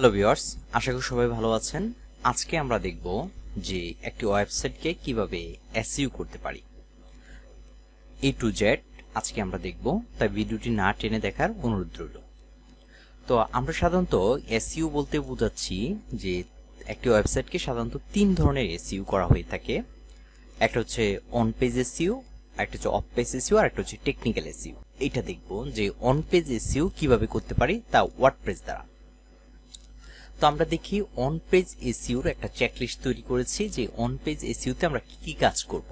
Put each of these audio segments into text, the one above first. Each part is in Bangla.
হ্যালো ভিউয়ার্স আশা করি সবাই ভালো আছেন। আজকে আমরা দেখব যে একটি ওয়েবসাইটকে কীভাবে এসইউ করতে পারি। এ টু জেড আজকে আমরা দেখব, তাই ভিডিওটি না টেনে দেখার অনুরোধ রইল। তো আমরা সাধারণত এসইউ বলতে বোঝাচ্ছি যে একটি ওয়েবসাইটকে সাধারণত তিন ধরনের এসইউ করা হয়ে থাকে। একটা হচ্ছে অন পেজ এসইউ একটা হচ্ছে অফ পেজ এসইউ আর একটা হচ্ছে টেকনিক্যাল এসইউ এটা দেখব যে অন পেজ এসইউ কীভাবে করতে পারি তা ওয়ার্ডপ্রেস দ্বারা। তো আমরা দেখি অন পেজ এসিওর একটা চেকলিস্ট তৈরি করেছি যে অন পেজ এসিওতে আমরা কি কি কাজ করব।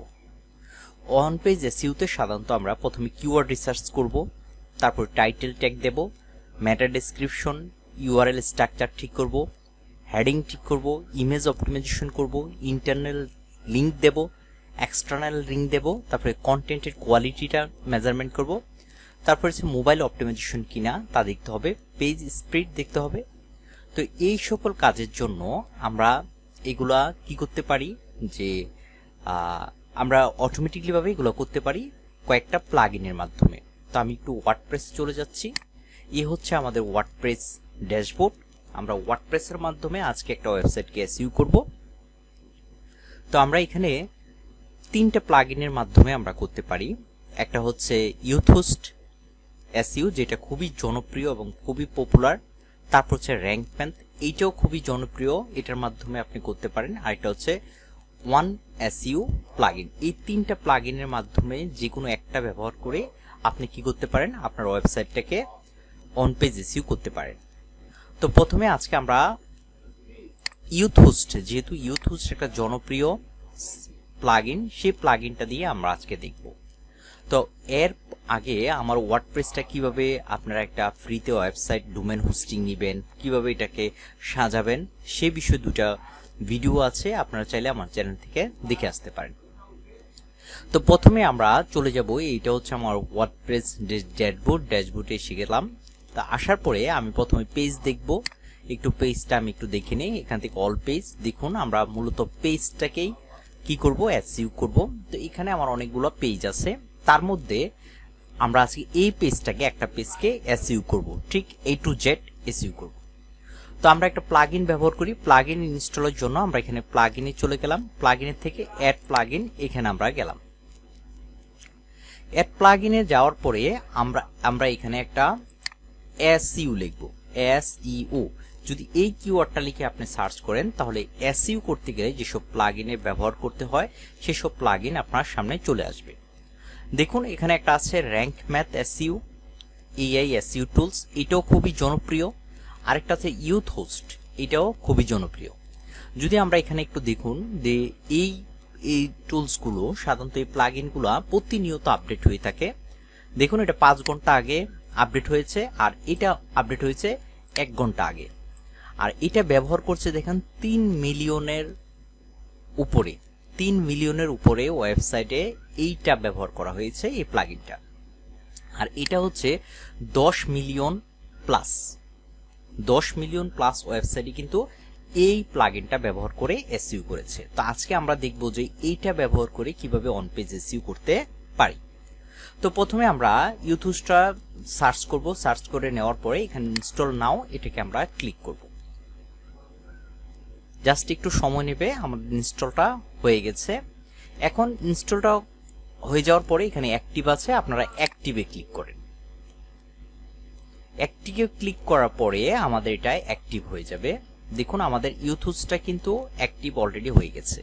অন পেজ এসিওতে সাধারণত আমরা প্রথমে কিওয়ার্ড রিসার্চ করব, তারপর টাইটেল ট্যাগ দেব ম্যাটার ডেসক্রিপশন ইউআরএল স্ট্রাকচার ঠিক করব হেডিং ঠিক করব ইমেজ অপটিমাইজেশন করব ইন্টারনাল লিংক দেব এক্সটার্নাল লিংক দেব, তারপরে কন্টেন্টের কোয়ালিটিটা মেজারমেন্ট করব, তারপর হচ্ছে মোবাইল অপটিমাইজেশন কিনা তা দেখতে হবে পেজ স্প্রিড দেখতে হবে তো এই সকল কাজের জন্য আমরা এগুলা কি করতে পারি? যে আমরা অটোমেটিকলিভাবে এগুলো করতে পারি কয়েকটা প্লাগ ইনের মাধ্যমে। তো আমি একটু ওয়ার্ডপ্রেস চলে যাচ্ছি। এ হচ্ছে আমাদের ওয়ার্ডপ্রেস ড্যাশবোর্ড আমরা ওয়ার্ডপ্রেসের মাধ্যমে আজকে একটা ওয়েবসাইটকে এসইউ করব। তো আমরা এখানে তিনটা প্লাগ ইনের মাধ্যমে আমরা করতে পারি। একটা হচ্ছে ইউথোস্ট এসইউ যেটা খুবই জনপ্রিয় এবং খুবই পপুলার তারপর হচ্ছে র্যাঙ্ক প্যান্থ এইটাও খুবই জনপ্রিয়, এটার মাধ্যমে আপনি করতে পারেন, আর এটা হচ্ছে ওয়ান এসইউ প্লাগইন এই তিনটা প্লাগইনের মাধ্যমে যে কোনো একটা ব্যবহার করে আপনি কি করতে পারেন? আপনার ওয়েবসাইটটাকে অন পেজ এসইউ করতে পারেন। তো প্রথমে আজকে আমরা ইউথ হোস্ট যেহেতু ইউথ হোস্ট একটা জনপ্রিয় প্লাগইন সেই প্লাগইনটা দিয়ে আমরা আজকে দেখব। তো এর আগে আমার ওয়ার্ডপ্রেসটা কীভাবে আপনারা একটা ফ্রিতে ওয়েবসাইট ডোমেন হোস্টিং নেবেন, কীভাবে এটাকে সাজাবেন, সে বিষয়ে দুটা ভিডিও আছে, আপনারা চাইলে আমার চ্যানেল থেকে দেখে আসতে পারেন। তো প্রথমে আমরা চলে যাব, এইটা হচ্ছে আমার ওয়ার্ডপ্রেস ড্যাশবোর্ড ড্যাশবোর্ডে এসে গেলাম। তা আসার পরে আমি প্রথমে পেজ দেখব, একটু পেজটা আমি একটু দেখে নিই, এখান থেকে অল পেজ দেখুন আমরা মূলত পেজটাকেই কি করব অ্যাসিউ করব। তো এখানে আমার অনেকগুলো পেজ আছে। তার মধ্যে আমরা আজকে এই পেজটাকে, একটা পেজকে এসইউ করব। ঠিক এ টু জেড এসইউ করব। তো আমরা একটা প্লাগইন ব্যবহার করি। প্লাগইন ইনস্টলের জন্য আমরা এখানে প্লাগইনে চলে গেলাম। প্লাগইনের থেকে অ্যাড প্লাগইন এখানে আমরা গেলাম। অ্যাড প্লাগইনে যাওয়ার পরে আমরা আমরা এখানে একটা এসইউ লিখব। এসইউ। যদি এই কিওয়ার্ডটা লিখে আপনি সার্চ করেন, তাহলে এসইউ করতে গেলে যেসব প্লাগইনে ব্যবহার করতে হয়, সেসব প্লাগইন আপনার সামনে চলে আসবে। দেখুন, এখানে একটা আছে Rank Math SEO AI SEO tools এটাও খুবই জনপ্রিয়। আরেকটা আছে ইউথ হোস্ট এটাও খুবই জনপ্রিয়। যদি আমরা এখানে একটু দেখুন, যে এই এই টুলসগুলো সাধারণত এই প্লাগ ইনগুলো প্রতিনিয়ত আপডেট হয়ে থাকে। দেখুন, এটা পাঁচ ঘণ্টা আগে আপডেট হয়েছে, আর এটা আপডেট হয়েছে এক ঘণ্টা আগে। আর এটা ব্যবহার করছে, দেখেন, তিন মিলিয়নের উপরে, তিন মিলিয়নের উপরে ওয়েবসাইটে এইটা ব্যবহার করা হয়েছে, এই প্লাগইনটা আর এটা হচ্ছে দশ মিলিয়ন প্লাস দশ মিলিয়ন প্লাস ওয়েবসাইটে কিন্তু এই প্লাগইনটা ব্যবহার করে এসইউ করেছে। তো আজকে আমরা দেখব যে এইটা ব্যবহার করে কীভাবে অন পেজ এসইউ করতে পারি। তো প্রথমে আমরা ইউথুসটা সার্চ করব। সার্চ করে নেওয়ার পরে এখানে ইনস্টল নাও এটাকে আমরা ক্লিক করব। জাস্ট একটু সময় নেবে, আমাদের ইনস্টলটা হয়ে গেছে। এখন ইনস্টলটা হয়ে যাওয়ার পরে এখানে অ্যাক্টিভ আছে, আপনারা অ্যাক্টিভে ক্লিক করেন। অ্যাক্টিভে ক্লিক করার পরে আমাদের এটা অ্যাক্টিভ হয়ে যাবে। দেখুন, আমাদের ইউথুসটা কিন্তু অ্যাক্টিভ অলরেডি হয়ে গেছে।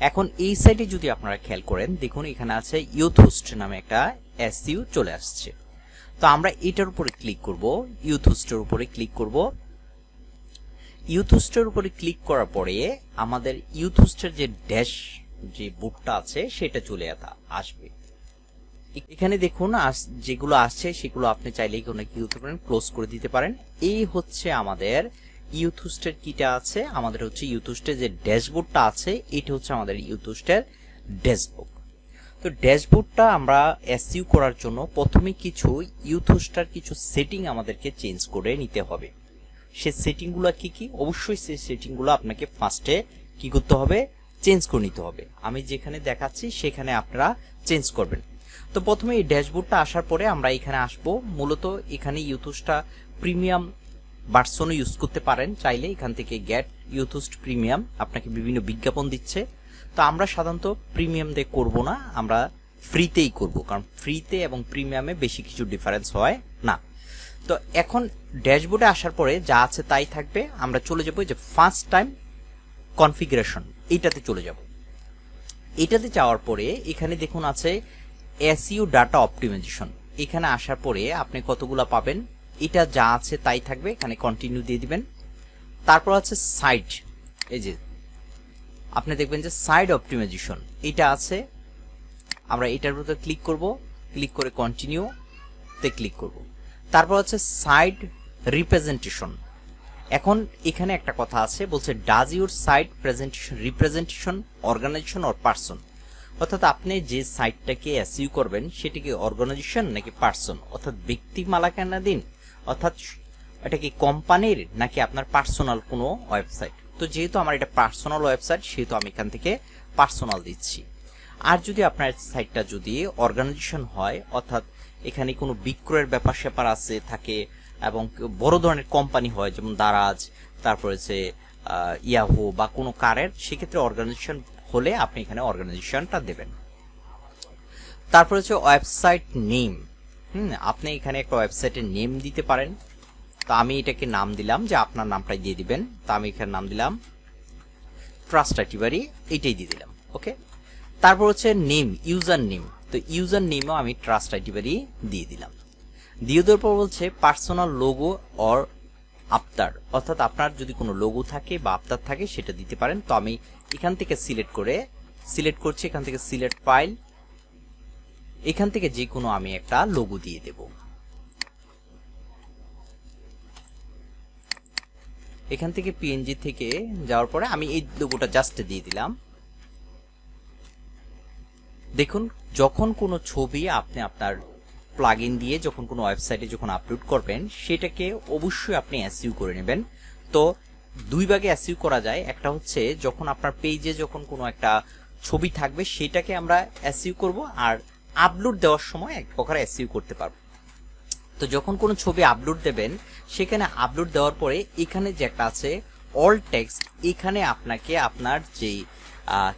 এখন এই সাইডে যদি আপনারা খেয়াল করেন, দেখুন, এখানে আছে ইউথোস্ট নামে একটা এসইউ চলে আসছে। তো আমরা এটার উপরে ক্লিক করব ইউথোস্টের উপরে ক্লিক করব। ইউথোস্টের উপরে ক্লিক করার পরে আমাদের ইউথোস্টের যে ড্যাশ যে বুটটা আছে, সেটা চলে আসবে। এখানে দেখুন যেগুলো আসছে, সেগুলো আপনি চাইলেই কোনো কি করতে পারেন ক্লোজ করে দিতে পারেন। এই হচ্ছে আমাদের ইউথুস্টের কিটা আছে, আমাদের হচ্ছে ইউথুস্টের যে ড্যাশবোর্ডটা আছে, এটা হচ্ছে আমাদের ইউথুস্টের ড্যাশবোর্ড। তো ড্যাশবোর্ডটা আমরা এসইউ করার জন্য প্রথমে কিছু ইউথুস্টার কিছু সেটিং আমাদেরকে চেঞ্জ করে নিতে হবে। সে সেটিংগুলো কি কি? অবশ্যই সেই সেটিংগুলো আপনাকে ফার্স্টে কি করতে হবে? চেঞ্জ করে নিতে হবে। আমি যেখানে দেখাচ্ছি, সেখানে আপনারা চেঞ্জ করবেন। তো প্রথমে এই ড্যাশবোর্ডটা আসার পরে আমরা এখানে আসব। মূলত এখানে ইউথুসটা প্রিমিয়াম বার্সনও ইউজ করতে পারেন চাইলে। এখান থেকে গেট ইউথুস্ট প্রিমিয়াম আপনাকে বিভিন্ন বিজ্ঞাপন দিচ্ছে। তো আমরা সাধারণত প্রিমিয়াম দিয়ে করব না, আমরা ফ্রিতেই করব। কারণ ফ্রিতে এবং প্রিমিয়ামে বেশি কিছু ডিফারেন্স হয় না। তো এখন ড্যাশবোর্ডে আসার পরে যা আছে তাই থাকবে। আমরা চলে যাব যে ফার্স্ট টাইম কনফিগারেশন। এইটাতে চলে যাব। এটাতে যাওয়ার পরে এখানে দেখুন আছে এসইউ ডাটা অপটিমাইজেশন এখানে আসার পরে আপনি কতগুলো পাবেন, এটা যা আছে তাই থাকবে, এখানে কন্টিনিউ দিয়ে দিবেন। তারপর আছে সাইট এই যে, আপনি দেখবেন যে সাইড অপটিমাইজেশন এটা আছে, আমরা এটার উপর ক্লিক করব ক্লিক করে কন্টিনিউ তে ক্লিক করব। তারপর হচ্ছে সাইড রিপ্রেজেন্টেশন এখন এখানে একটা কথা আছে, বলছে does your site presentation representation organisation or person অর্থাৎ আপনি যে সাইটটাকে অ্যাসিউ করবেন সেটি কি অর্গানাইজেশন নাকি পার্সন অর্থাৎ ব্যক্তি মালাকানা দিন অর্থাৎ এটা কি কোম্পানির নাকি আপনার পার্সোনাল কোনো ওয়েবসাইট তো যেহেতু আমার এটা পার্সোনাল ওয়েবসাইট সেহেতু আমি এখান থেকে পার্সোনাল দিচ্ছি। আর যদি আপনার সাইটটা যদি অর্গানাইজেশন হয়, অর্থাৎ এখানে কোনো বিক্রয়ের ব্যাপার স্যাপার আছে, থাকে এবং বড় ধরনের কোম্পানি হয়, যেমন দারাজ, তারপরে যে ইয়াহু বা কোনো কারের, সেক্ষেত্রে অর্গানাইজেশন হলে আপনি এখানে অর্গানাইজেশনটা দেবেন। তারপর হচ্ছে ওয়েবসাইট নেম হুম, আপনি এখানে একটা ওয়েবসাইটের নেম দিতে পারেন। তো আমি এটাকে নাম দিলাম যে আপনার নামটাই দিয়ে দিবেন। তো আমি এখানে নাম দিলাম ট্রাস্ট আইটিবারি এইটাই দিয়ে দিলাম ওকে তারপর হচ্ছে নেম ইউজার নেম তো ইউজার নেমও আমি ট্রাস্ট আইটিবারি দিয়ে দিলাম। দেওয়ার পর বলছে পার্সোনাল লোগো অর আফতার অর্থাৎ আপনার যদি কোনো লোগো থাকে বা আফতার থাকে, সেটা দিতে পারেন। তো আমি এখান থেকে সিলেক্ট করে সিলেক্ট করছি, এখান থেকে সিলেক্ট ফাইল এখান থেকে যে কোনো আমি একটা লোগো দিয়ে দেব। এখান থেকে পিএনজি থেকে যাওয়ার পরে আমি এই লোগোটা জাস্ট দিয়ে দিলাম। দেখুন, যখন কোনো ছবি আপনি আপনার প্লাগ দিয়ে যখন কোনো ওয়েবসাইটে যখন আপলোড করবেন, সেটাকে অবশ্যই আপনি অ্যাসিউ করে নেবেন। তো দুই ভাগে অ্যাসিউ করা যায়। একটা হচ্ছে যখন আপনার পেজে যখন কোনো একটা ছবি থাকবে, সেটাকে আমরা অ্যাসিউ করব আর আপলোড দেওয়ার সময় এক প্রকার অ্যাসিউ করতে পারব। তো যখন কোনো ছবি আপলোড দেবেন, সেখানে আপলোড দেওয়ার পরে এখানে যে একটা আছে অল টেক্সট এখানে আপনাকে আপনার যে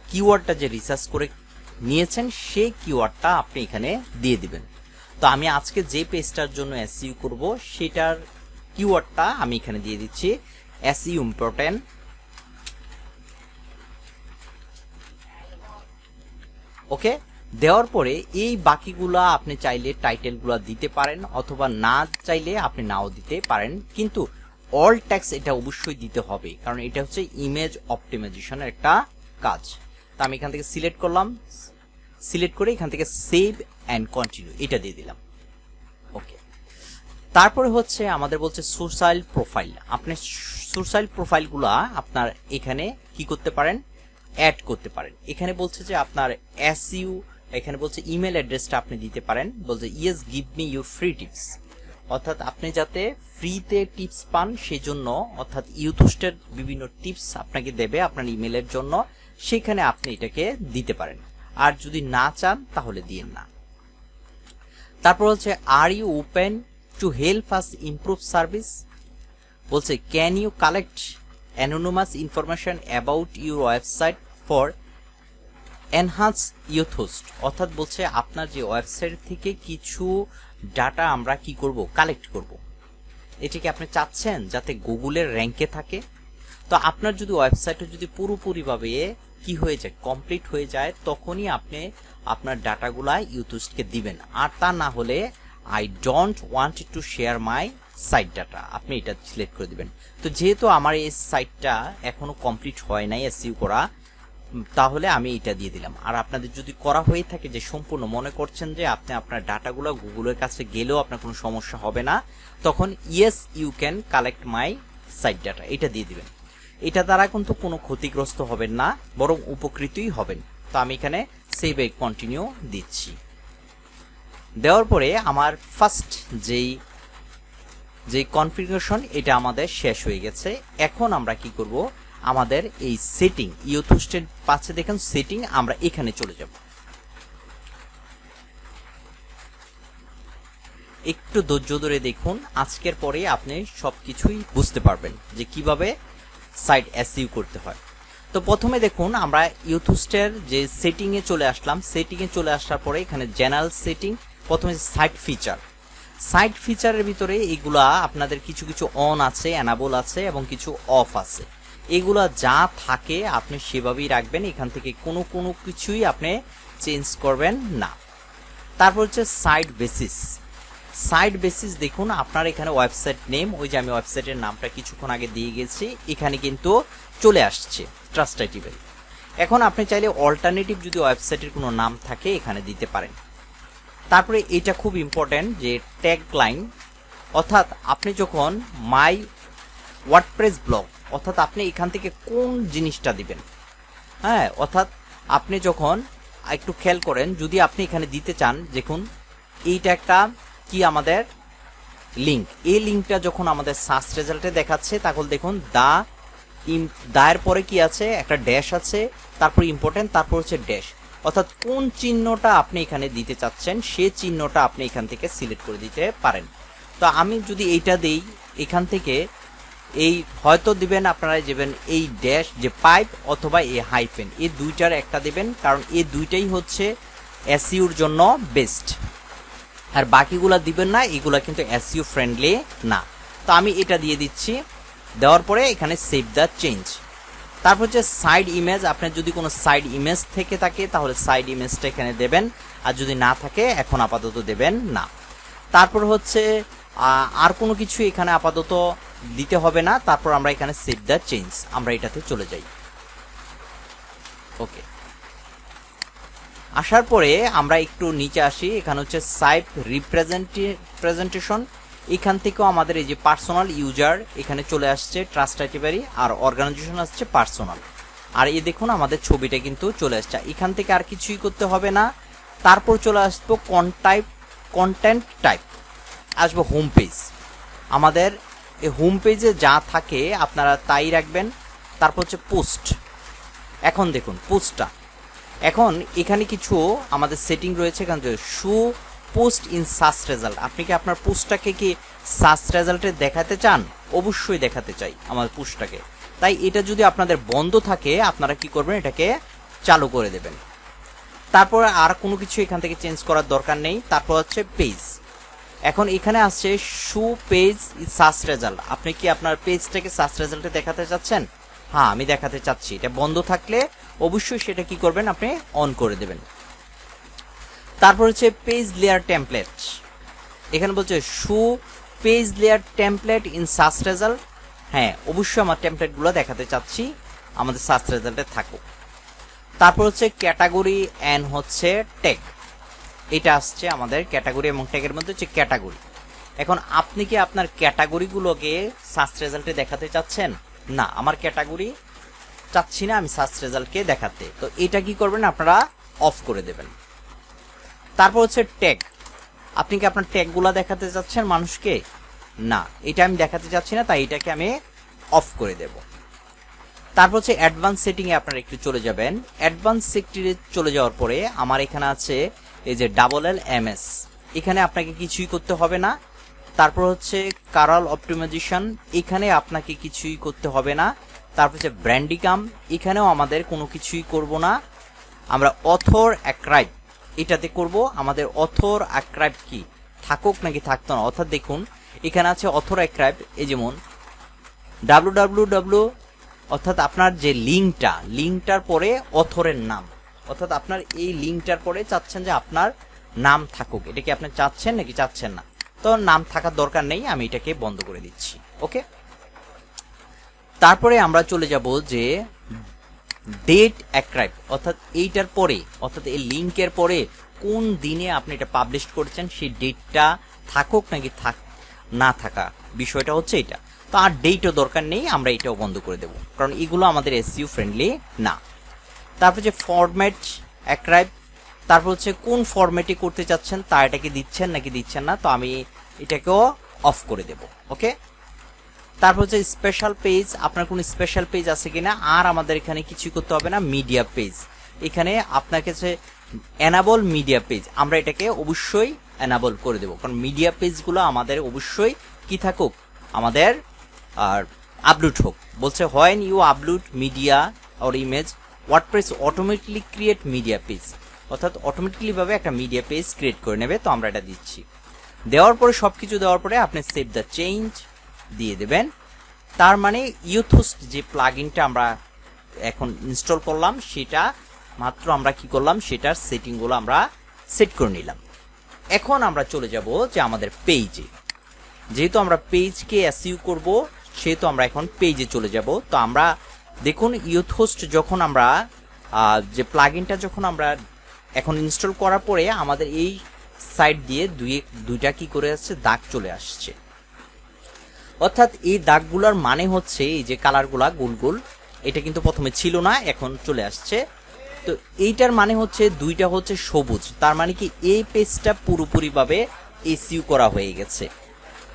কিওয়ার্ডটা যে রিসার্চ করে নিয়েছেন, সেই কিওয়ার্ডটা আপনি এখানে দিয়ে দিবেন। তো আমি আজকে যে পেজটার জন্য এসইউ করব, সেটার কিওয়ার্ডটা আমি এখানে দিয়ে দিচ্ছি এসইউ ইম্পর্টেন্ট ওকে দেওয়ার পরে এই বাকিগুলা আপনি চাইলে টাইটেলগুলো দিতে পারেন, অথবা না চাইলে আপনি নাও দিতে পারেন। কিন্তু অল ট্যাক্স এটা অবশ্যই দিতে হবে, কারণ এটা হচ্ছে ইমেজ অপটিমাইজেশনের একটা কাজ। তা আমি এখান থেকে সিলেক্ট করলাম সিলেক্ট করে এখান থেকে সেভ অ্যান্ড কন্টিনিউ, এটা দিয়ে দিলাম। ওকে। তারপরে হচ্ছে আমাদের বলছে সোশ্যাল প্রোফাইল। আপনি সোশ্যাল প্রোফাইলগুলো আপনার এখানে কি করতে পারেন? অ্যাড করতে পারেন। এখানে বলছে যে আপনার এসইউ, এখানে বলছে ইমেল অ্যাড্রেসটা আপনি দিতে পারেন। বলছে yes give me your free tips অর্থাৎ আপনি যাতে ফ্রিতে টিপস পান, সেজন্য অর্থাৎ ইউথোস্টের বিভিন্ন টিপস আপনাকে দেবে আপনার ইমেলের জন্য। সেখানে আপনি এটাকে দিতে পারেন। আর যদি না চান, তাহলে দিয়েন না। তারপর হচ্ছে are you open to help us improve service বলছে can you collect anonymous information about your website for enhance Yoast অর্থাৎ বলছে, আপনার যে ওয়েবসাইট থেকে কিছু ডাটা আমরা কি করব? কালেক্ট করব। এটিকে আপনি চাচ্ছেন, যাতে গুগলের র্যাঙ্কে থাকে? তো আপনার যদি ওয়েবসাইটে যদি পুরোপুরিভাবে কি হয়ে যায় কমপ্লিট হয়ে যায়, তখনই আপনি আপনার ডাটাগুলা ইউথোস্টকে দিবেন। আর তা না হলে I don't want to share my site data আপনি এটা সিলেক্ট করে দিবেন। তো যেহেতু আমার এই সাইটটা এখনও কমপ্লিট হয় নাই এসইউ করা, তাহলে আমি এটা দিয়ে দিলাম। আর আপনাদের যদি করা হয়ে থাকে যে সম্পূর্ণ মনে করছেন যে আপনি আপনার ডাটাগুলো গুগলের কাছে গেলেও আপনার কোনো সমস্যা হবে না, তখন yes you can collect my site data এটা দিয়ে দিবেন। এটা দ্বারা কিন্তু কোনো ক্ষতিগ্রস্ত হবেন না, বরং উপকৃতই হবেন। তো আমি এখানে সেভ এ কন্টিনিউ দিচ্ছি। দেওয়ার পরে আমার ফার্স্ট যেই যে কনফিগারেশন এটা আমাদের শেষ হয়ে গেছে। এখন আমরা কি করব? আমাদের এই সেটিং ইউথোস্টের পাশে দেখেন সেটিং আমরা এখানে চলে যাব। একটু ধৈর্য ধরে দেখুন, আজকের পরে আপনি সব কিছুই বুঝতে পারবেন যে কীভাবে সাইট এসইউ করতে হয়। তো প্রথমে দেখুন, আমরা ইউথুস্টের যে সেটিংয়ে চলে আসলাম, সেটিংয়ে চলে আসার পরে এখানে জেনারেল সেটিং, প্রথমে সাইট ফিচার। সাইট ফিচারের ভিতরে এগুলা আপনাদের কিছু কিছু অন আছে অ্যানাবল আছে এবং কিছু অফ আছে। এগুলা যা থাকে আপনি সেভাবেই রাখবেন, এখান থেকে কোনো কোনো কিছুই আপনি চেঞ্জ করবেন না। তারপর হচ্ছে সাইট বেসিস সাইট বেসিস দেখুন, আপনার এখানে ওয়েবসাইট নেম, ওই যে আমি ওয়েবসাইটের নামটা কিছুক্ষণ আগে দিয়ে গেছি, এখানে কিন্তু চলে আসছে ট্রাস্টাইটিভেল এখন আপনি চাইলে অল্টারনেটিভ যদি ওয়েবসাইটের কোনো নাম থাকে, এখানে দিতে পারেন। তারপরে এটা খুব ইম্পর্ট্যান্ট যে ট্যাগ লাইন অর্থাৎ আপনি যখন মাই ওয়ার্ডপ্রেস ব্লগ অর্থাৎ আপনি এখান থেকে কোন জিনিসটা দিবেন হ্যাঁ অর্থাৎ আপনি যখন একটু খেয়াল করেন, যদি আপনি এখানে দিতে চান, দেখুন, এইটা একটা কি আমাদের লিঙ্ক এই লিঙ্কটা যখন আমাদের সার্চ রেজাল্টে দেখাচ্ছে তখন দেখুন, দা ইম, দায়ের পরে কি আছে? একটা ড্যাশ আছে, তারপর ইম্পর্টেন্ট তারপর হচ্ছে ড্যাশ অর্থাৎ কোন চিহ্নটা আপনি এখানে দিতে চাচ্ছেন, সে চিহ্নটা আপনি এখান থেকে সিলেক্ট করে দিতে পারেন। তো আমি যদি এইটা দেই, এখান থেকে এই হয়তো দিবেন আপনারা দেবেন এই ড্যাশ যে পাইপ অথবা এই হাইফেন এই দুইটার একটা দেবেন, কারণ এই দুইটাই হচ্ছে এসইউর জন্য বেস্ট আর বাকিগুলা দিবেন না, এগুলা কিন্তু এসইউ ফ্রেন্ডলি না। তো আমি এটা দিয়ে দিচ্ছি। দেওয়ার পরে এখানে সেভ দ্য চেঞ্জ তারপর হচ্ছে সাইড ইমেজ আপনার যদি কোনো সাইড ইমেজ থেকে থাকে, তাহলে সাইড ইমেজটা এখানে দেবেন। আর যদি না থাকে, এখন আপাতত দেবেন না। তারপর হচ্ছে আর কোনো কিছু এখানে আপাতত দিতে হবে না। তারপর আমরা এখানে সেভ দ্য চেঞ্জ আমরা এটাতে চলে যাই। ওকে আসার পরে আমরা একটু নিচে আসি, এখানে হচ্ছে সাইপ রিপ্রেজেন্টেশন এখান থেকেও আমাদের এই যে পার্সোনাল ইউজার এখানে চলে আসছে ট্রাস্ট আইটিভারি আর অর্গানাইজেশন আসছে পার্সোনাল আর এই দেখুন আমাদের ছবিটা কিন্তু চলে আসছে। এখান থেকে আর কিছুই করতে হবে না। তারপর চলে আসব কন্টাইপ কন্টেন্ট টাইপ আসব হোম পেজ আমাদের এই হোম পেজে যা থাকে আপনারা তাই রাখবেন। তারপর হচ্ছে পোস্ট এখন দেখুন পোস্টটা এখন এখানে কিছু আমাদের সেটিং রয়েছে, এখানে show post in search result আপনি কি আপনার পোস্টটাকে কি সার্চ রেজাল্টে দেখাতে চান? অবশ্যই দেখাতে চাই আমাদের পোস্টটাকে তাই এটা যদি আপনাদের বন্ধ থাকে, আপনারা কি করবেন? এটাকে চালু করে দেবেন। তারপর আর কোনো কিছু এখান থেকে চেঞ্জ করার দরকার নেই। তারপর হচ্ছে পেজ এখন এখানে আসছে শু পেজ সার্চ রেজাল্ট আপনি কি আপনার পেজটাকে সার্চ রেজাল্টে দেখাতে চাচ্ছেন? হ্যাঁ আমি দেখাতে চাচ্ছি। এটা বন্ধ থাকলে অবশ্যই সেটা কি করবেন? আপনি অন করে দেবেন। তারপর হচ্ছে পেজ লেয়ার টেমপ্লেট এখানে বলছে show page layer template in search result হ্যাঁ অবশ্যই আমার টেমপ্লেটগুলো দেখাতে চাচ্ছি। আমাদের সার্চ রেজাল্টে থাকুক। তারপর হচ্ছে ক্যাটাগরি অ্যান্ড হচ্ছে টেক এটা আসছে আমাদের ক্যাটাগরি এবং ট্যাগের মধ্যে হচ্ছে ক্যাটাগরি এখন আপনি কি আপনার ক্যাটাগরিগুলোকে সার্চ রেজাল্টে দেখাতে চাচ্ছেন? না, আমার ক্যাটাগরি চাচ্ছি না আমি সার্চ রেজাল্টকে দেখাতে। তো এটা কি করবেন? আপনারা অফ করে দেবেন। তারপর হচ্ছে ট্যাগ আপনি কি আপনার ট্যাগগুলো দেখাতে চাচ্ছেন মানুষকে? না, এটা আমি দেখাতে চাচ্ছি না, তাই এটাকে আমি অফ করে দেব। তারপর হচ্ছে অ্যাডভান্স সেটিংয়ে আপনারা একটু চলে যাবেন। অ্যাডভান্স সেক্টরে চলে যাওয়ার পরে আমার এখানে আছে এই যে ডাবল এল এম এস এখানে আপনাকে কিছুই করতে হবে না। তারপর হচ্ছে কারাল অপটিমাইজেশন এখানে আপনাকে কিছুই করতে হবে না। তারপর হচ্ছে ব্র্যান্ডিকাম এখানেও আমাদের কোনো কিছুই করব না। আমরা অথর অ্যাক্রাইব, এটাতে করব। আমাদের অথর অ্যাক্রাইব কি? থাকুক নাকি থাকতো না, অর্থাৎ দেখুন, এখানে আছে অথর অ্যাক্রাইব, এই যেমন ডাব্লু ডাব্লু ডাব্লু অর্থাৎ আপনার যে লিঙ্কটা, লিঙ্কটার পরে অথরের নাম। অর্থাৎ আপনার এই লিঙ্কটার পরে চাচ্ছেন যে আপনার নাম থাকুক। এটা কি আপনি চাচ্ছেন নাকি চাচ্ছেন না? তো নাম থাকার দরকার নেই, আমি এটাকে বন্ধ করে দিচ্ছি। ওকে? তারপরে আমরা চলে যাব যে ডেট অ্যাক্রাইব অর্থাৎ এইটার পরে, অর্থাৎ এই লিঙ্কের পরে কোন দিনে আপনি এটা পাবলিশ করছেন, সেই ডেটটা থাকুক নাকি থাক, না থাকা, বিষয়টা হচ্ছে এটা। তো আর ডেটও দরকার নেই, আমরা এটাও বন্ধ করে দেব, কারণ এগুলো আমাদের এসইউ ফ্রেন্ডলি না। তারপর যে ফরম্যাট অ্যাক্রাইব তারপর হচ্ছে কোন ফরম্যাটে করতে চাচ্ছেন, তা এটাকে দিচ্ছেন নাকি দিচ্ছেন না, তো আমি এটাকেও অফ করে দেব ওকে তারপর হচ্ছে স্পেশাল পেজ আপনার কোনো স্পেশাল পেজ আছে কিনা, আর আমাদের এখানে কিছু করতে হবে না মিডিয়া পেজ এখানে আপনার কাছে অ্যানাবল মিডিয়া পেজ আমরা এটাকে অবশ্যই এনাবল করে দেবো। কারণ মিডিয়া পেজগুলো আমাদের অবশ্যই কি থাকুক, আমাদের, আর আপলোড হোক। বলছে when you upload media or image WordPress automatically create media page অর্থাৎ অটোমেটিকলি ভাবে একটা মিডিয়া পেজ ক্রিয়েট করে নেবে, তো আমরা এটা দিচ্ছি। দেওয়ার পরে সব কিছু দেওয়ার পরে আপনি সেভ দ্য চেঞ্জ দিয়ে দেবেন। তার মানে ইউথোস্ট যে প্লাগইনটা আমরা এখন ইনস্টল করলাম, সেটা মাত্র আমরা কি করলাম, সেটার সেটিংগুলো আমরা সেট করে নিলাম। এখন আমরা চলে যাব যে আমাদের পেজে যেহেতু আমরা পেজকে এসইউ করব, সেহেতু আমরা এখন পেজে চলে যাব। তো আমরা দেখুন ইউথ হোস্ট যখন আমরা যে প্লাগইনটা যখন আমরা এখন ইনস্টল করার পরে আমাদের এই সাইড দিয়ে দুই, দুইটা কি করে আসছে? দাগ চলে আসছে। অর্থাৎ এই দাগগুলোর মানে হচ্ছে এই যে কালারগুলা গোল গোল, এটা কিন্তু প্রথমে ছিল না, এখন চলে আসছে। তো এইটার মানে হচ্ছে দুইটা হচ্ছে সবুজ, তার মানে কি এই পেজটা পুরোপুরিভাবে এসইউ করা হয়ে গেছে।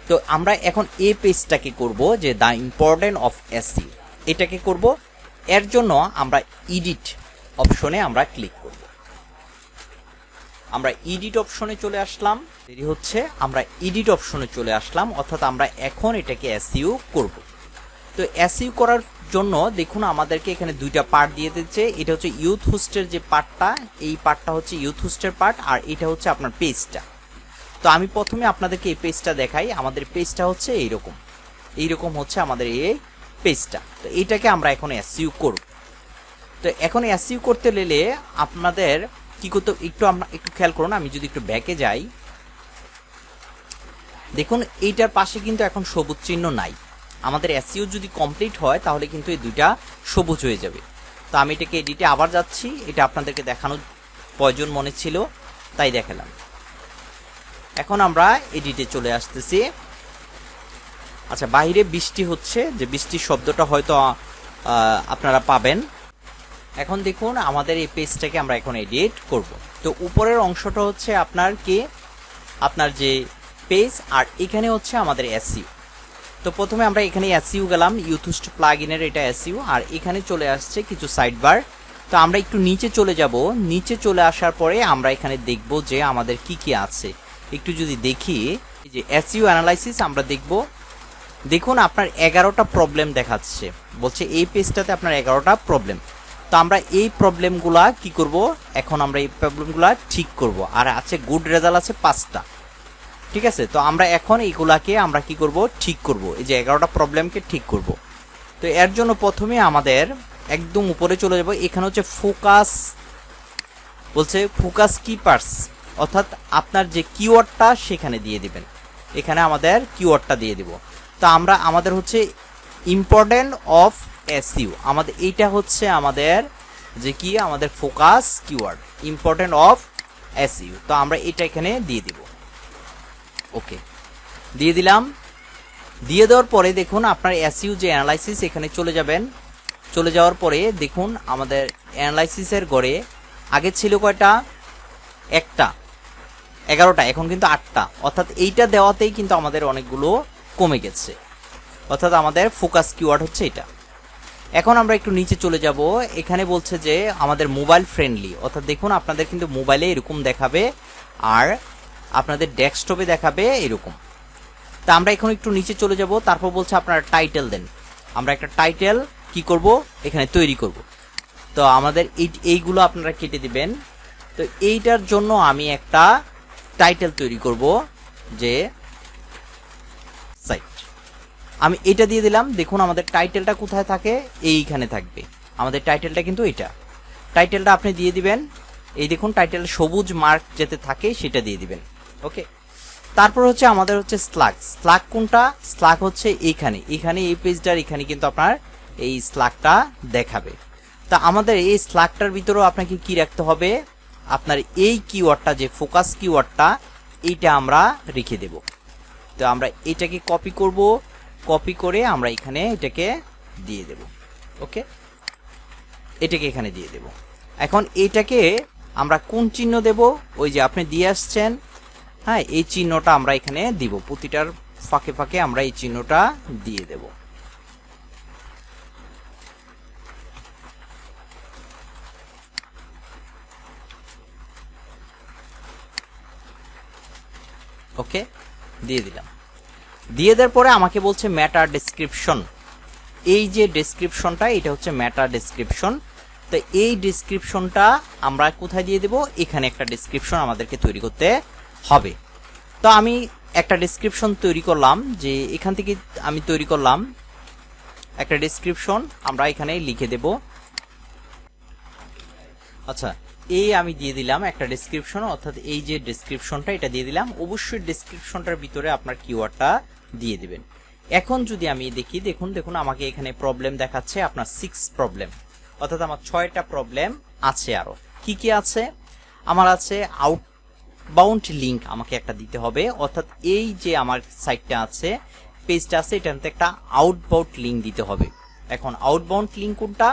তো আমরা এখন এই পেজটাকে করব যে দ্য ইম্পর্টেন্ট অফ এসইউ। এটাকে করব, এর জন্য আমরা ইডিট অপশনে আমরা ক্লিক করব আমরা ইডিট অপশনে চলে আসলাম। দেরি হচ্ছে, আমরা ইডিট অপশনে চলে আসলাম, অর্থাৎ আমরা এখন এটাকে এসইউ করব। তো এসইউ করার জন্য দেখুন, আমাদেরকে এখানে দুইটা পার্ট দিয়ে দিচ্ছে। এটা হচ্ছে ইউথ হোস্টের যে পার্টটা এই পার্টটা হচ্ছে ইউথ হোস্টের পার্ট আর এটা হচ্ছে আপনার পেজটা তো আমি প্রথমে আপনাদেরকে এই পেজটা দেখাই। আমাদের পেজটা হচ্ছে এইরকম। এইরকম হচ্ছে আমাদের এই পেজটা তো এইটাকে আমরা এখন এসইউ করব। তো এখন এসইউ করতে গেলে আপনাদের কি করতে একটু আমরা একটু খেয়াল করুন আমি যদি একটু ব্যাকে যাই। দেখুন, এইটার পাশে কিন্তু এখন সবুজ চিহ্ন নাই। আমাদের এসইউ যদি কমপ্লিট হয়, তাহলে কিন্তু এই দুইটা সবুজ হয়ে যাবে। তো আমি এটাকে এডিটে আবার যাচ্ছি। এটা আপনাদেরকে দেখানোর প্রয়োজন মনে ছিল, তাই দেখালাম। এখন আমরা এডিটে চলে আসতেছি। আচ্ছা বাইরে বৃষ্টি হচ্ছে। যে বৃষ্টির শব্দটা হয়তো আপনারা পাবেন। এখন দেখুন, আমাদের এই পেজটাকে আমরা এখন এডিট করব। তো উপরের অংশটা হচ্ছে আপনার কি? আপনার যে পেজ, আর এখানে হচ্ছে আমাদের এসইউ তো প্রথমে আমরা এখানে এসইউ গেলাম ইউথুস্ট প্লাগ ইনের এটা এসইউ আর এখানে চলে আসছে কিছু সাইডবার তো আমরা একটু নিচে চলে যাব। নিচে চলে আসার পরে আমরা এখানে দেখব যে আমাদের কি কি আছে। একটু যদি দেখি যে এসইউ অ্যানালাইসিস আমরা দেখব। দেখুন, আপনার এগারোটা প্রবলেম দেখাচ্ছে। বলছে এই পেজটাতে আপনার এগারোটা প্রবলেম আমরা এই প্রবলেমগুলা কি করব? এখন আমরা এই প্রবলেমগুলা ঠিক করব। আর আছে গুড রেজাল্ট আছে পাঁচটা। ঠিক আছে? তো আমরা এখন এইগুলাকে আমরা কি করব? ঠিক করব। এই যে এগারোটা প্রবলেমকে ঠিক করব। তো এর জন্য প্রথমে আমাদের একদম উপরে চলে যাব। এখানে হচ্ছে ফোকাস বলছে ফোকাস কিপার্স অর্থাৎ আপনার যে কিওয়ার্ডটা সেখানে দিয়ে দিবেন। এখানে আমাদের কিওয়ার্ডটা দিয়ে দিব। তো আমরা, আমাদের হচ্ছে ইম্পর্টেন্ট অফ এসইউ। আমাদের এইটা হচ্ছে আমাদের যে কি? আমাদের focus keyword, important of SEO. তো আমরা এটা এখানে দিয়ে দিব। ওকে। দিয়ে দিলাম। দিয়ে দেওয়ার পরে দেখুন, আপনার এসইউ যে অ্যানালাইসিস এখানে চলে যাবেন। চলে যাওয়ার পরে দেখুন, আমাদের অ্যানালাইসিসের গড়ে আগে ছিল কয়টা? একটা। এগারোটা, এখন কিন্তু আটটা। অর্থাৎ এইটা দেওয়াতেই কিন্তু আমাদের অনেকগুলো কমে গেছে। অর্থাৎ আমাদের ফোকাস কিওয়ার্ড হচ্ছে এটা। এখন আমরা একটু নিচে চলে যাব। এখানে বলছে যে আমাদের মোবাইল ফ্রেন্ডলি অর্থাৎ দেখুন, আপনাদের কিন্তু মোবাইলে এরকম দেখাবে, আর আপনাদের ডেস্কটপে দেখাবে এরকম। তা আমরা এখন একটু নিচে চলে যাব, তারপর বলছে আপনারা টাইটেল দেন। আমরা একটা টাইটেল কি করব? এখানে তৈরি করব। তো আমাদের এই, এইগুলো আপনারা কেটে দিবেন। তো এইটার জন্য আমি একটা টাইটেল তৈরি করব, যে সাইট আমি এটা দিয়ে দিলাম। দেখুন, আমাদের টাইটেলটা কোথায় থাকে? এইখানে থাকবে। আমাদের টাইটেলটা কিন্তু এটা। টাইটেলটা আপনি দিয়ে দিবেন। এই দেখুন টাইটেল সবুজ মার্ক যেতে থাকে, সেটা দিয়ে দিবেন। ওকে তারপর হচ্ছে আমাদের হচ্ছে স্লাগ স্লাগ কোনটা? স্লাগ হচ্ছে এইখানে। এখানে এই পেজটার এখানে কিন্তু আপনার এই স্লাগটা দেখাবে। তা আমাদের এই স্লাগটার ভিতরেও আপনাকে কি রাখতে হবে? আপনার এই কিওয়ার্ডটা যে ফোকাস কিওয়ার্ডটা এইটা আমরা রেখে দেব। তো আমরা এটাকে কপি করব। কপি করে আমরা এখানে এটাকে দিয়ে দেব ওকে এটাকে এখানে দিয়ে দেব। এখন এটাকে আমরা কোন চিহ্ন দেব? ওই যে আপনি দিয়ে আসছেন হ্যাঁ এই চিহ্নটা আমরা এখানে দিব। প্রতিটার ফাঁকে ফাঁকে আমরা এই চিহ্নটা দিয়ে দেব। ওকে দিয়ে দিলাম। দিয়ে দেওয়ার পরে আমাকে বলছে ম্যাটার ডেসক্রিপশন এই যে ডেসক্রিপশনটা এটা হচ্ছে ম্যাটার ডেসক্রিপশন তো এই ডেসক্রিপশনটা আমরা কোথায় দিয়ে দেব? এখানে একটা ডেসক্রিপশন আমাদেরকে তৈরি করতে হবে। তো আমি একটা ডেসক্রিপশন তৈরি করলাম যে এখান থেকে আমি তৈরি করলাম। একটা ডেসক্রিপশন আমরা এখানে লিখে দেব। আচ্ছা এই আমি দিয়ে দিলাম একটা ডেসক্রিপশন অর্থাৎ এই যে ডেসক্রিপশনটা এটা দিয়ে দিলাম। অবশ্যই ডেসক্রিপশনটার ভিতরে আপনার কিওয়ার্ডটা দিয়ে দিবেন। এখন যদি আমি দেখি, দেখুন দেখুন, আমাকে এখানে প্রবলেম দেখাচ্ছে, আপনার সিক্স প্রবলেম অর্থাৎ আমার ছয়টা প্রবলেম আছে আরও। কি কি আছে? আমার আছে আউট বাউন্ড লিঙ্ক আমাকে একটা দিতে হবে। অর্থাৎ এই যে আমার সাইটটা আছে পেজটা আছে এটাতে একটা আউটবাউন্ড লিঙ্ক দিতে হবে। এখন আউটবাউন্ড লিঙ্ক কোনটা?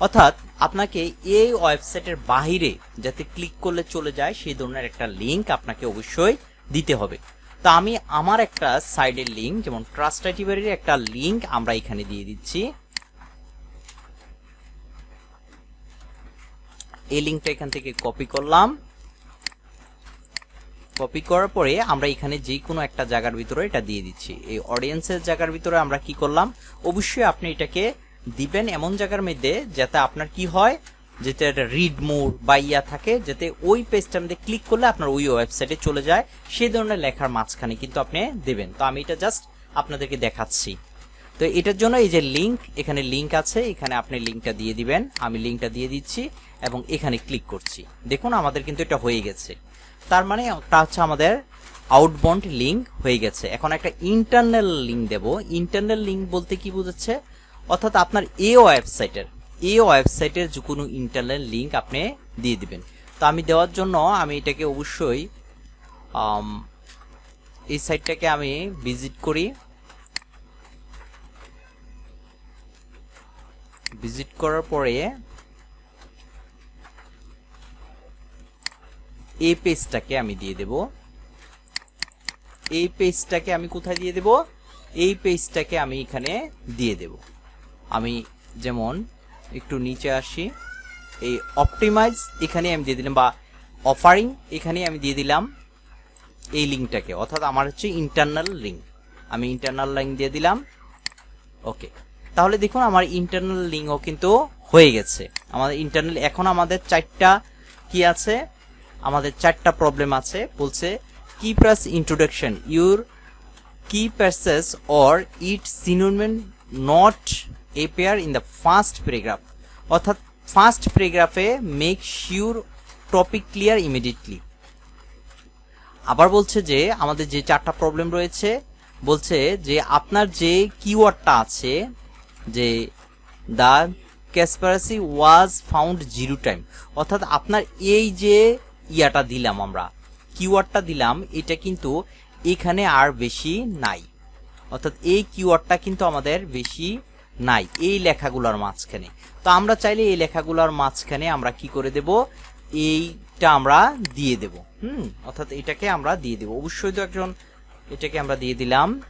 অর্থাৎ আপনাকে এই ওয়েবসাইটের বাহিরে যাতে ক্লিক করলে চলে যায়, সেই ধরনের একটা লিঙ্ক আপনাকে অবশ্যই দিতে হবে। তো আমি আমার একটা সাইডের লিঙ্ক যেমন ট্রাস্ট আইটিভারের একটা লিঙ্ক আমরা এখানে দিয়ে দিচ্ছি। এই লিঙ্কটা এখান থেকে কপি করলাম। কপি করার পরে আমরা এখানে যে কোনো একটা জায়গার ভিতরে এটা দিয়ে দিচ্ছি। এই অডিয়েন্সের জায়গার ভিতরে আমরা কি করলাম? অবশ্যই আপনি এটাকে দিবেন এমন জায়গার মধ্যে যাতে আপনার কি হয়? যাতে একটা রিড মোর বা ইয়া থাকে, যাতে ওই পেজটার মধ্যে ক্লিক করলে আপনার ওই ওয়েবসাইটে চলে যায়। সেই ধরনের লেখার মাঝখানে কিন্তু আপনি দেবেন। তো আমি এটা জাস্ট আপনাদেরকে দেখাচ্ছি। তো এটার জন্য এই যে লিঙ্ক এখানে লিঙ্ক আছে, এখানে আপনি লিঙ্কটা দিয়ে দিবেন। আমি লিঙ্কটা দিয়ে দিচ্ছি এবং এখানে ক্লিক করছি। দেখুন, আমাদের কিন্তু এটা হয়ে গেছে। তার মানে ওটা হচ্ছে আমাদের আউটবন্ড লিঙ্ক হয়ে গেছে। এখন একটা ইন্টারনাল লিঙ্ক দেব। ইন্টারনাল লিঙ্ক বলতে কি বোঝাচ্ছে? অর্থাৎ আপনার এ ওয়েবসাইটের এই ওয়েবসাইটের যে কোনো ইন্টারনাল লিঙ্ক আপনি দিয়ে দিবেন। তো আমি দেওয়ার জন্য আমি এটাকে অবশ্যই এই সাইটটাকে আমি ভিজিট করি। ভিজিট করার পরে এই পেজটাকে আমি দিয়ে দেব। এই পেজটাকে আমি কোথায় দিয়ে দেব? এই পেজটাকে আমি এখানে দিয়ে দেব। আমি যেমন একটু নিচে আসি। এই অপটিমাইজ এখানে আমি দিয়ে দিলাম বা অফারিং এখানে আমি দিয়ে দিলাম এই লিঙ্কটাকে অর্থাৎ আমার হচ্ছে ইন্টারনাল লিঙ্ক আমি ইন্টারনাল লিঙ্ক দিয়ে দিলাম। ওকে তাহলে দেখুন আমার ইন্টারনাল লিঙ্কও কিন্তু হয়ে গেছে। আমাদের ইন্টারনাল এখন আমাদের চারটা কি আছে? আমাদের চারটা প্রবলেম আছে। বলছে কি plus introduction your key passage or it synonym not appear in the first paragraph অর্থাৎ first প্যারাগ্রাফে make sure topic clear immediately আবার বলছে যে, আমাদের যে চারটা প্রবলেম রয়েছে, বলছে যে আপনার যে কিওয়ার্ডটা আছে, যে the keyphrase was found zero time অর্থাৎ আপনার এই যে ইয়াটা দিলাম আমরা কিওয়ার্ডটা দিলাম, এটা কিন্তু এখানে আর বেশি নাই। অর্থাৎ এই কিওয়ার্ডটা কিন্তু আমাদের বেশি নাই, এই লেখাগুলোর মাঝখানে। তো আমরা চাইলে এই লেখাগুলোর মাঝখানে আমরা কি করে দেব? এইটা আমরা দিয়ে দেব। হুম, অর্থাৎ এটাকে আমরা দিয়ে দেব। অবশ্যই তো একজন এটাকে আমরা দিয়ে দিলাম।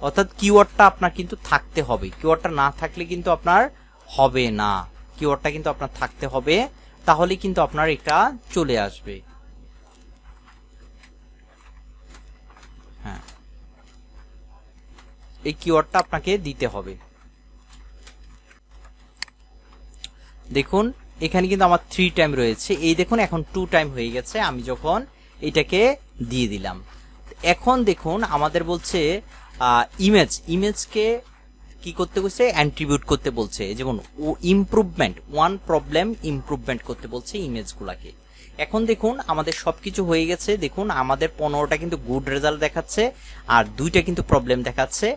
অর্থাৎ কিওয়ার্ডটা আপনার কিন্তু থাকতে হবে। কিওয়ার্ডটা না থাকলে কিন্তু আপনার হবে না। কিওয়ার্ডটা কিন্তু আপনার থাকতে হবে। তাহলে কিন্তু আপনার এটা চলে আসবে। এই কিওয়ার্ডটা আপনাকে দিতে হবে। দেখুন, এখানে কিন্তু আমার থ্রি টাইম রয়েছে। এই দেখুন, এখন টু টাইম হয়ে গেছে। আমি যখন এটাকে দিয়ে দিলাম। এখন দেখুন, আমাদের বলছে ইমেজ ইমেজকে কি করতে বলছে? অ্যান্ট্রিবিউট করতে বলছে। যেমন, ও ইমপ্রুভমেন্ট ওয়ান প্রবলেম ইমপ্রুভমেন্ট করতে বলছে ইমেজগুলাকে এখন দেখুন, আমাদের সব কিছু হয়ে গেছে। দেখুন, আমাদের পনেরোটা কিন্তু গুড রেজাল্ট দেখাচ্ছে, আর দুইটা কিন্তু প্রবলেম দেখাচ্ছে।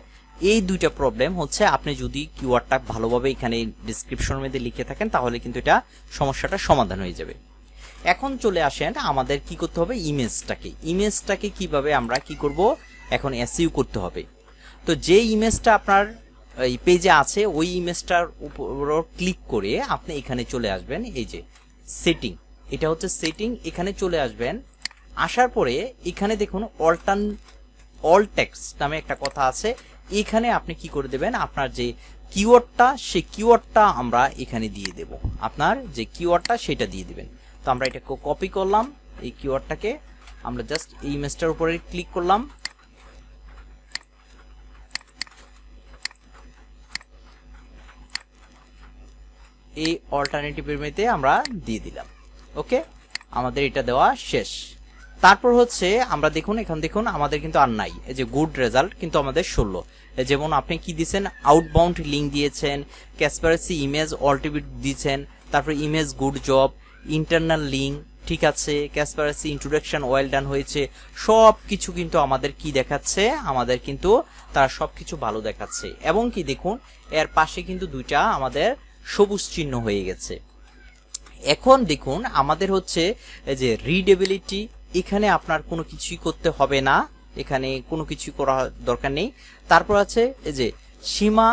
এই দুইটা প্রবলেম হচ্ছে, আপনি যদি কিওয়ার্ডটা ভালোভাবে এখানে ডিসক্রিপশনের মধ্যে লিখে থাকেন, তাহলে কিন্তু এটা সমস্যাটা সমাধান হয়ে যাবে। এখন চলে আসেন, আমাদের কি করতে হবে? ইমেজটাকে ইমেজটাকে কীভাবে আমরা কি করব? এখন এসইউ করতে হবে। তো যে ইমেজটা আপনার, এই পেজে আছে, ওই ইমেজটার উপর ক্লিক করে আপনি এখানে চলে আসবেন, এই যে সেটিং এটা হচ্ছে সেটিং এখানে চলে আসবেন। আসার পরে এখানে দেখুন অল্টান অল টেক্সট নামে একটা কথা আছে। এখানে আপনি কি করে দেবেন? আপনার যে কিওয়ার্ডটা সেই কিওয়ার্ডটা আমরা এখানে দিয়ে দেব। আপনার যে কিওয়ার্ডটা সেটা দিয়ে দিবেন। তো আমরা এটা কপি করলাম, এই কিওয়ার্ডটাকে আমরা জাস্ট এই ইমেজটার উপরে ক্লিক করলাম। এই অল্টারনেটিভের মেতে আমরা দিয়ে দিলাম। ওকে আমাদের এটা দেওয়া শেষ। তারপর হচ্ছে, আমরা দেখুন, এখন দেখুন, আমাদের কিন্তু আর নাই। এই যে গুড রেজাল্ট কিন্তু আমাদের ষোলো। যেমন আপনি কি দিয়েছেন আউটবাউন্ড লিঙ্ক দিয়েছেন ক্যাসপারেসি ইমেজ অল্টিবিট দিয়েছেন তারপর image good job internal link ঠিক আছে ক্যাসপারেসি ইন্ট্রোডাকশন ওয়েল ডান হয়েছে। সব কিছু কিন্তু আমাদের কি দেখাচ্ছে? আমাদের কিন্তু তারা সব কিছু ভালো দেখাচ্ছে। এবং কি দেখুন, এর পাশে কিন্তু দুইটা আমাদের সবুজ চিহ্ন হয়ে গেছে। এখন দেখুন, আমাদের হচ্ছে যে রিডেবিলিটি এখানে আপনার কোনো কিছুই করতে হবে না। এখানে কোনো কিছু করা দরকার নেই। তারপর আছে এই যে সীমা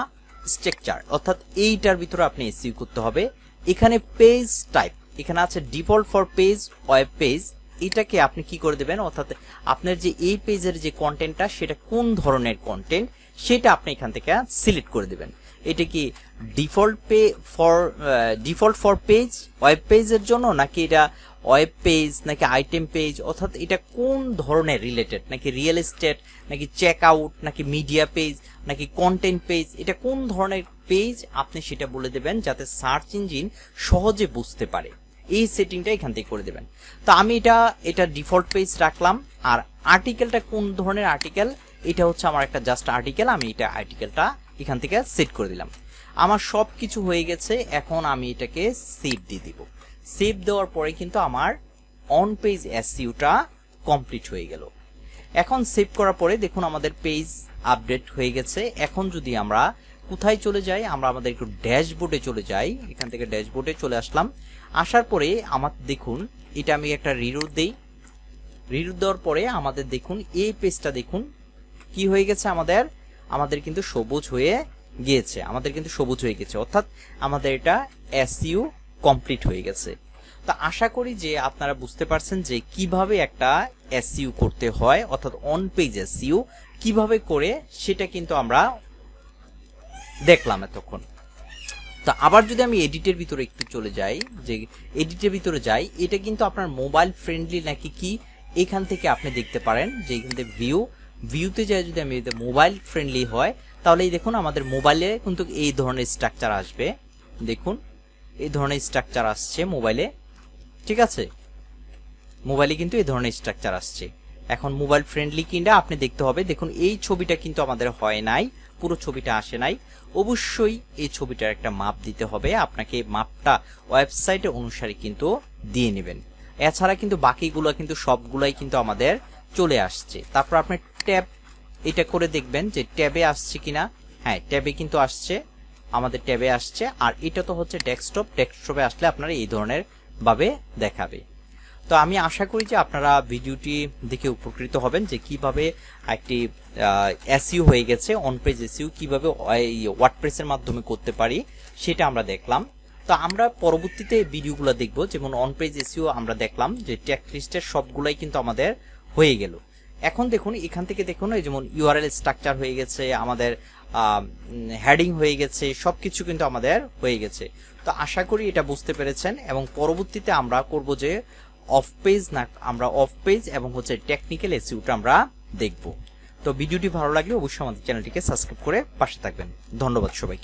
স্ট্রাকচার অর্থাৎ এইটার ভিতরে আপনি এসিউ করতে হবে। এখানে পেজ টাইপ এখানে আছে default for page web page এটাকে আপনি কি করে দেবেন? অর্থাৎ আপনার যে এই পেজের যে কন্টেন্টটা সেটা কোন ধরনের কন্টেন্ট সেটা আপনি এখান থেকে সিলেক্ট করে দেবেন। এটা কি default pay for default for page web পেজের জন্য, নাকি এটা ওয়েব পেজ নাকি আইটেম পেজ অর্থাৎ এটা কোন ধরনের রিলেটেড নাকি রিয়েল এস্টেট নাকি চেক আউট নাকি মিডিয়া পেজ নাকি কন্টেন্ট পেজ এটা কোন ধরনের পেজ আপনি সেটা বলে দেবেন যাতে সার্চ ইঞ্জিন সহজে বুঝতে পারে। এই সেটিংটা এখান থেকে করে দেবেন। তো আমি এটা এটা ডিফল্ট পেজ রাখলাম। আর আর্টিকেলটা কোন ধরনের আর্টিকেল এটা হচ্ছে আমার একটা জাস্ট আর্টিকেল আমি এটা আর্টিকেলটা এখান থেকে সেট করে দিলাম। আমার সব কিছু হয়ে গেছে, এখন আমি এটাকে সেভ দিয়ে দিব। সেভ দেওয়ার পরে কিন্তু আমার অন পেজ এসইউটা কমপ্লিট হয়ে গেল। এখন সেভ করার পরে দেখুন আমাদের পেজ আপডেট হয়ে গেছে। এখন যদি আমরা কোথায় চলে যাই, আমরা আমাদের একটু ড্যাশবোর্ডে চলে যাই। এখান থেকে ড্যাশবোর্ডে চলে আসলাম। আসার পরে আমার দেখুন, এটা আমি একটা রিরুট দিই। রিরুট দেওয়ার পরে আমাদের দেখুন, এই পেজটা দেখুন, কি হয়ে গেছে আমাদের? আমাদের কিন্তু সবুজ হয়ে গিয়েছে, আমাদের কিন্তু সবুজ হয়ে গেছে অর্থাৎ আমাদের এটা এসইউ কমপ্লিট হয়ে গেছে। তো আশা করি যে আপনারা বুঝতে পারছেন যে কীভাবে একটা এসইউ করতে হয়, অর্থাৎ অন পেজ এসইউ কীভাবে করে সেটা কিন্তু আমরা দেখলাম এতক্ষণ। তো আবার যদি আমি এডিটের ভিতরে একটু চলে যাই, যে এডিটের ভিতরে যাই, এটা কিন্তু আপনার মোবাইল ফ্রেন্ডলি নাকি কি, এখান থেকে আপনি দেখতে পারেন যে এখান থেকে ভিউ ভিউতে যায় যদি আমি মোবাইল ফ্রেন্ডলি হয় তাহলে দেখুন আমাদের মোবাইলে কিন্তু এই ধরনের স্ট্রাকচার আসবে। দেখুন, এই ধরনের স্ট্রাকচার আসছে মোবাইলে ঠিক আছে? মোবাইলে কিন্তু এই ধরনের স্ট্রাকচার আসছে। এখন মোবাইল ফ্রেন্ডলি কিনা আপনি দেখতে হবে, দেখুন এই ছবিটা কিন্তু আমাদের হয় নাই, পুরো ছবিটা আসে নাই। অবশ্যই এই ছবিটার একটা মাপ দিতে হবে, আপনাকে মাপটা ওয়েবসাইটে অনুসারে কিন্তু দিয়ে নেবেন। এছাড়া কিন্তু বাকিগুলো কিন্তু সবগুলাই কিন্তু আমাদের চলে আসছে। তারপর আপনি ট্যাব এটা করে দেখবেন যে ট্যাবে আসছে কিনা। হ্যাঁ ট্যাবে কিন্তু আসছে, আমাদের ট্যাবে আসছে। আর এটা তো হচ্ছে ডেস্কটপ, ডেস্কটপে আসলে আপনারা এই ধরনের ভাবে দেখাবে। তো আমি আশা করি যে আপনারা ভিডিওটি দেখে উপকৃত হবেন যে কীভাবে একটি এসইউ হয়ে গেছে অন পেজ এসইউ, কীভাবে ওয়ার্ডপ্রেসের মাধ্যমে করতে পারি, সেটা আমরা দেখলাম। তো আমরা পরবর্তীতে ভিডিওগুলো দেখব। যেমন অন পেজ এসইউ আমরা দেখলাম যে ট্যাগ লিস্টের সবগুলাই কিন্তু আমাদের হয়ে গেল। এখন দেখুন, এখান থেকে দেখুন, এই যেমন ইউআরএল স্ট্রাকচার হয়ে গেছে, আমাদের হেডিং হয়ে গেছে সব কিছু কিন্তু আমাদের হয়ে গেছে। তো আশা করি এটা বুঝতে পেরেছেন এবং পরবর্তীতে আমরা করব যে অফ পেজ না, আমরা অফ পেজ এবং হচ্ছে টেকনিক্যাল এসিউটা আমরা দেখব। তো ভিডিওটি ভালো লাগলে অবশ্যই আমাদের চ্যানেলটিকে সাবস্ক্রাইব করে পাশে থাকবেন। ধন্যবাদ সবাইকে।